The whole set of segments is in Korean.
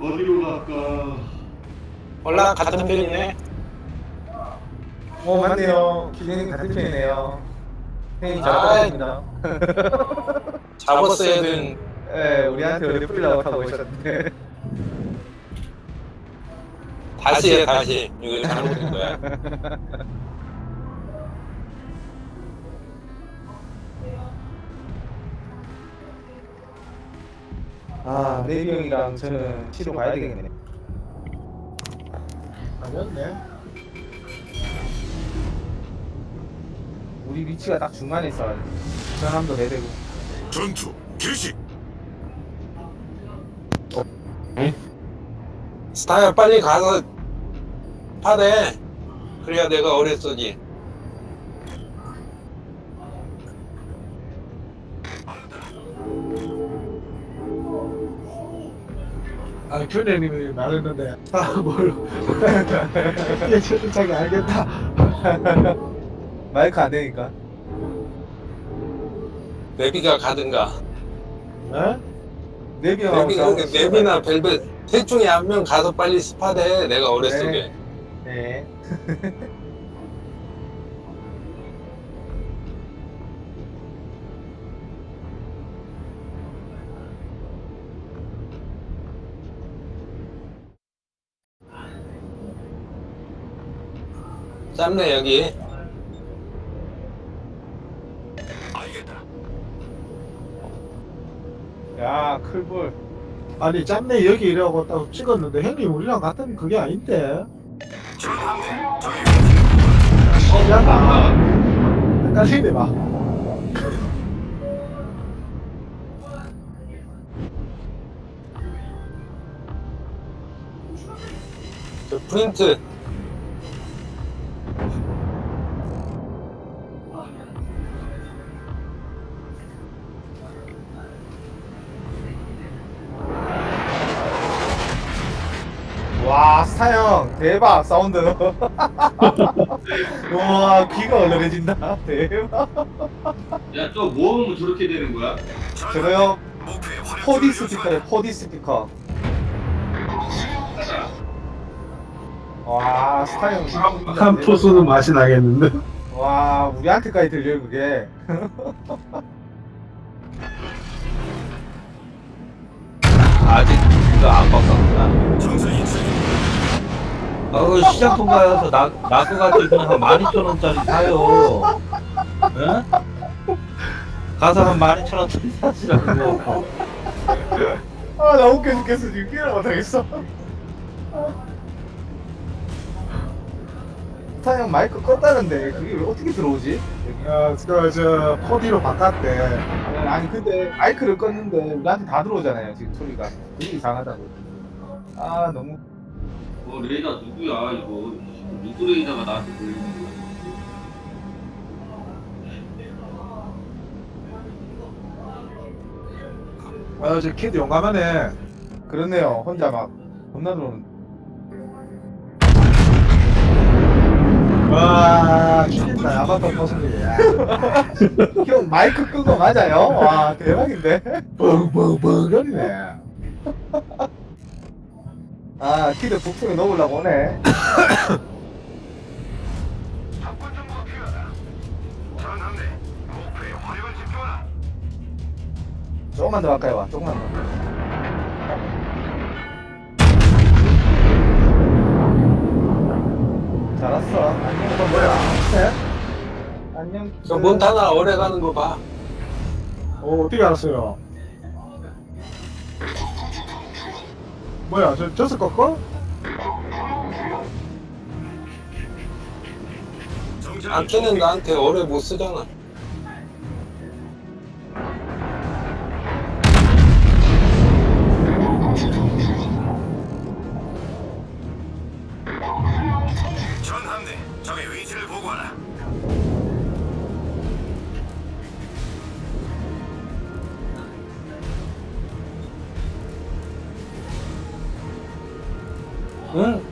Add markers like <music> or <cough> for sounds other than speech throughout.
어디로 갈까? 올라 같은 편이네. 어 맞네요. 기준님 같은 편이네요. 형님 잘 아이. 따라합니다. 잡았어야 된. 예, 우리한테 어디 풀리려고 타고 오셨는데. 다시 해 다시. 이거 잘못된 거야. <laughs> 아, 레비 형이랑 저는 치러 가야 되겠네. 아니었네. 우리 위치가 딱 중간에 있어가지고. 전함도 내대고. 전투 개시 스타야 빨리 가서 파대. 그래야 내가 오래 쏘지. 아, 교내님이 말했는데, 아, 뭘. 이게 채팅창이 알겠다. 마이크 안 되니까. 내비가 가든가. 어? 형하고 내비, 싸우고 그러니까 내비나 벨벳 셋 중에 한 명 가서 빨리 스파대. 내가 오래 네. 네. <laughs> 짧네 여기. 알겠다 야, 클볼. 아니, 짬내 여기 이라고 딱 찍었는데, 형님 우리랑 같은 그게 아닌데. 전함대 적의 어, 약간, 헷갈리네, 막. 저 프린트. 와, 스타형. 대박, 사운드. <laughs> 우와, 귀가 얼얼해진다. 대박. 야, 또 모으면 저렇게 되는 거야? 저거요, 포디 스피커요, 포디 스피커. 와, 스타형. 한 포수는 맛이 나겠는데. 와, 우리한테까지 들려요, 그게. 아직 이거 안 바꿨구나. 인 출 어, 시장통 가서 나, 나고 가지고 한 12,000원짜리 사요. 응? 가서 한 12,000원짜리 사시라고. 아, 나 웃겨 죽겠어. 지금 끼를 못하겠어. 스타형 마이크 껐다는데, 그게 왜 어떻게 들어오지? 어, 저, 저, 포디로 바꿨대. 아니, 근데 마이크를 껐는데, 우리한테 다 들어오잖아요, 지금 소리가. 되게 이상하다고. 아, 너무. 뭐 레이더 누구야 이거? 누구 레이더가 나한테 보이는 거야? 아, 저 키드 용감하네. 그렇네요. 혼자 막, 겁나 들어오는. 와, 죽인다. 아바타 포수님. 형, 마이크 끄고 맞아요? 와, 대박인데? 뻥뻥뻥 거리네. 아, 키드 북풍에 넣으려고 오네. 접근 정보가 필요하다 전함대 목표에 화력을 집중하라 조금만 더 가까이 와, 조금만 더. 잘했어. 안녕, 너 뭐야? 네? 안녕. 저 몬타나 오래 가는 거 봐. 어, 어떻게 알았어요? 뭐야, 저, 저스 꺾어? 안키는 나한테 오래 못 쓰잖아. 전 함대 적의 위치를 보고하라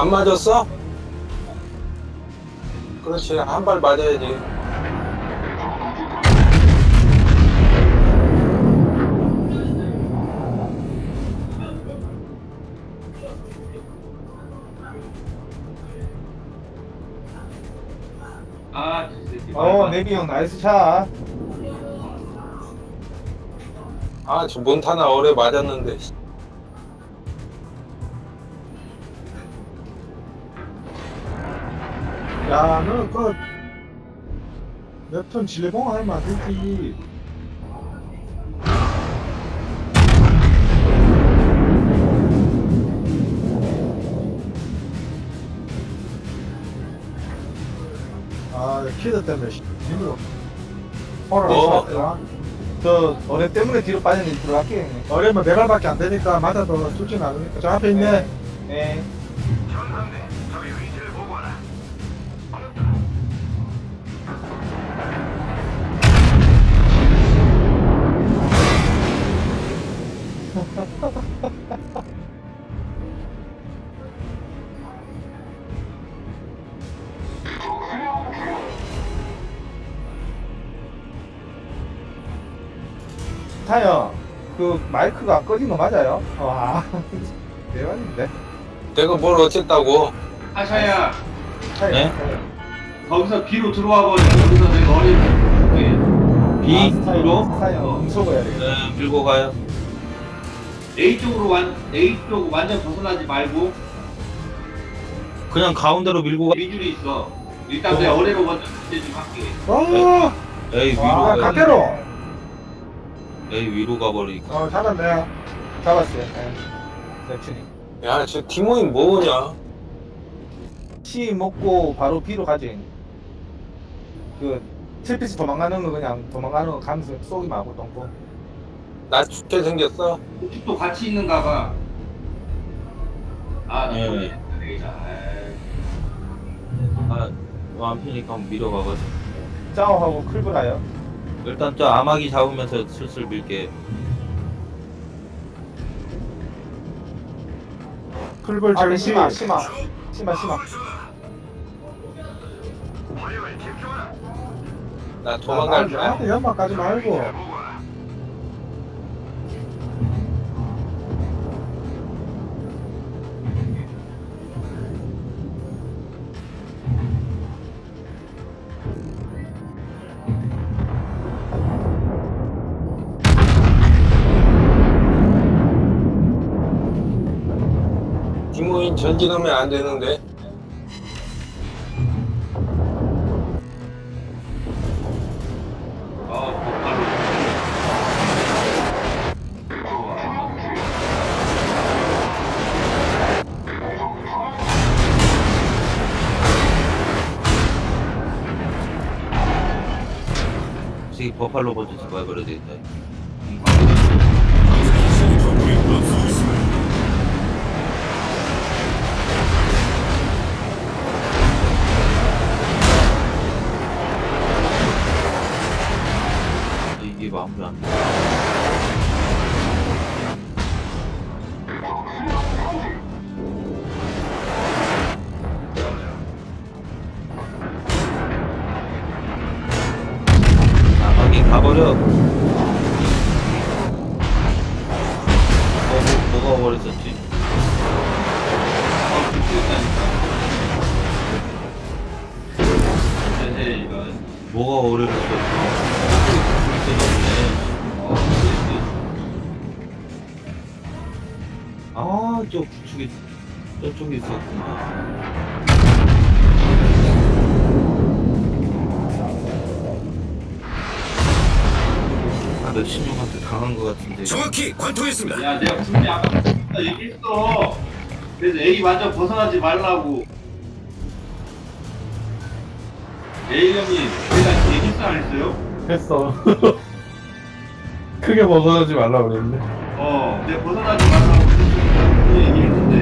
안 맞았어? 그렇지 한 발 맞아야지. 어 네비 형 나이스 샷. 아저 몬타나? 어뢰 맞았는데 야, 너 그 몇톤 질봉 하면 안 되지. 아, 키드 때문에 씨, 힘들어. 뭐? 어? 저 어뢰 때문에 뒤로 빠졌는데 들어갈게요 형님 어려면 네 발밖에 안 되니까 맞아도 죽진 않으니까 저 앞에 있네. 네 <laughs> 타요 그 마이크가 꺼진 거 맞아요? 와 <laughs> 대박인데 내가 뭘 어쨌다고. 하샤야 타요 네? 거기서 B로 들어와 버려 여기서 내가 어린 B로 타요 음소거야 돼 네, 밀고 가요. A 쪽으로 완 A 쪽 완전 벗어나지 말고 그냥 가운데로 밀고 가. 미줄이 있어 일단 내 어뢰로 먼저 문제 좀 할게 어, 에이 위로 와, 가. 각계로. 에이 위로 가버리니까. 어, 잘했네. 잡았어요 네. neptun이 야, 저 티모인 뭐냐? C 먹고 바로 B로 가지 그 칠피스 도망가는 거 그냥 도망가는 거 가면서 쏘기 말고 똥꼬 나 죽게 생겼어. 우측도 같이 있는가 봐 아 나 예. 모르겠다 내가 에이. 아, 한번 밀어가거든. 짜오하고 클브라요 일단 저 아마기 잡으면서 슬슬 밀게. 클벌 아 심마 심마 심마 화력을 집중하라. 나 도망갈 아, 거야. 나한테 연막 가지 말고. 전진하면 안 되는데. 혹시 버팔로 버즈 잡아버려야 되겠다. 버렸었지? 어 죽겠다니까 네 이거 뭐가? 어 그랬지. 아, 저 구축이 저쪽에 있었구나. 아, 몇십 명한테 당한 것 같은데. 정확히 관통했습니다. 야, 내가 분명히 아까 얘기했어. 그래서 A 완전 벗어나지 말라고. A 형님, 내가 얘기했어 안 했어요? 했어. <laughs> 크게 벗어나지 말라 그랬네. 어, 내가 벗어나지 말라고 분명히 얘기했는데.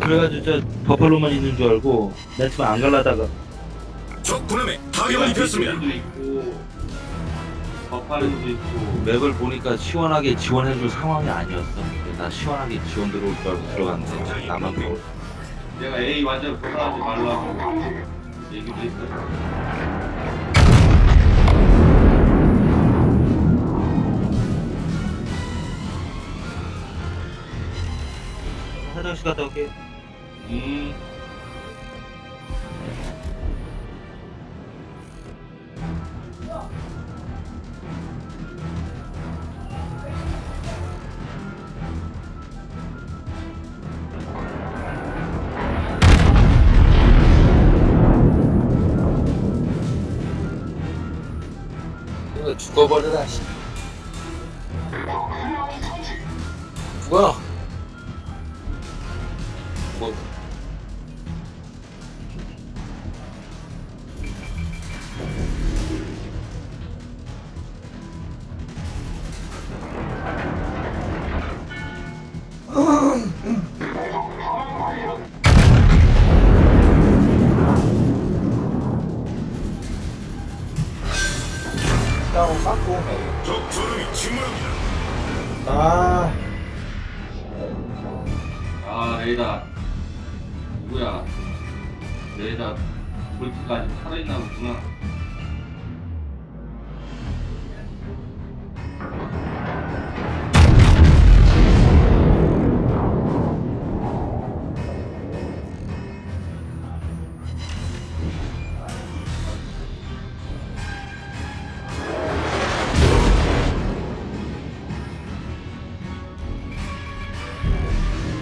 그래가지고 저 버팔로만 있는 줄 알고 내 집에 안 갈라다가 적 군함에 타격을 입혔습니다. 있고, 버팔로도 있고. 맵을 보니까 시원하게 지원해줄 상황이 아니었어. 나 시원하게 지원 들어올 줄 알고 들어갔는데 나만 그러고. 내가 A 완전 벗어나지 말라고 얘기도 했어. 화장실 갔다 올게. 음. 죽어 아 레이다 누구야? 레이다 볼트까지 살아있나 보구나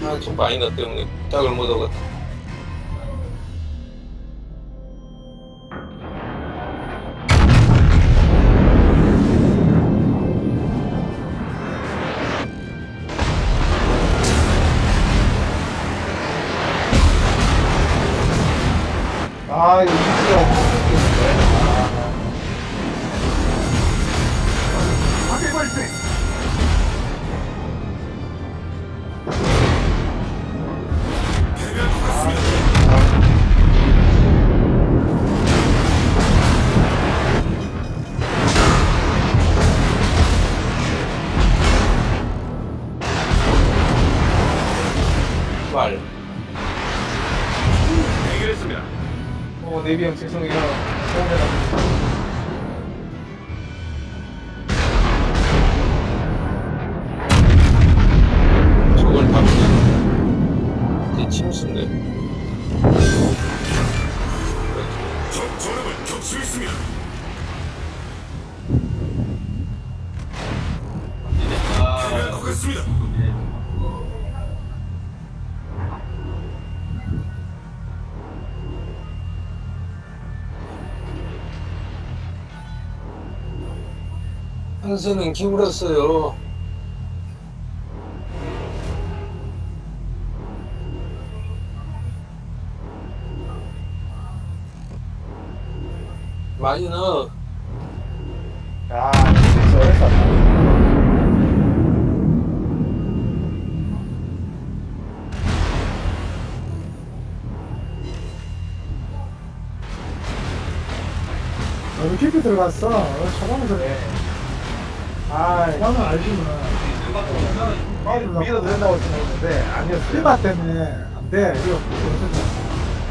아저 마이너 때문에 짝을 못 얻었 어, 네비 한수는 기울었어요 마이너 아, 진짜 어렵다. 너무 깊게 들어갔어 어, 초반에서 네. 아, 나는 알지만 믿- 믿어도 된다고 생각했는데 아니었어요. 피바 때문에 안 돼 이거 무슨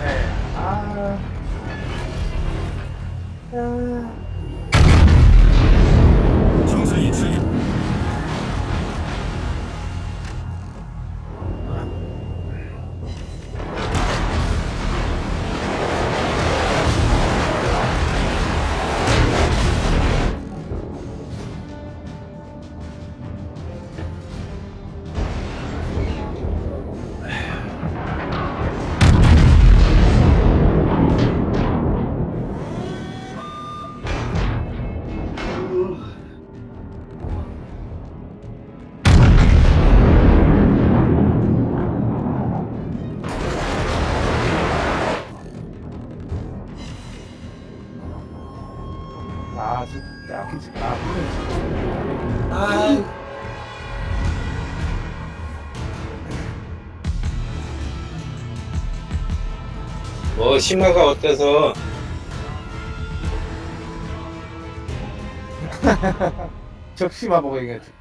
네. 아. 아. 심화가 어때서 적시만 보고 얘기했지.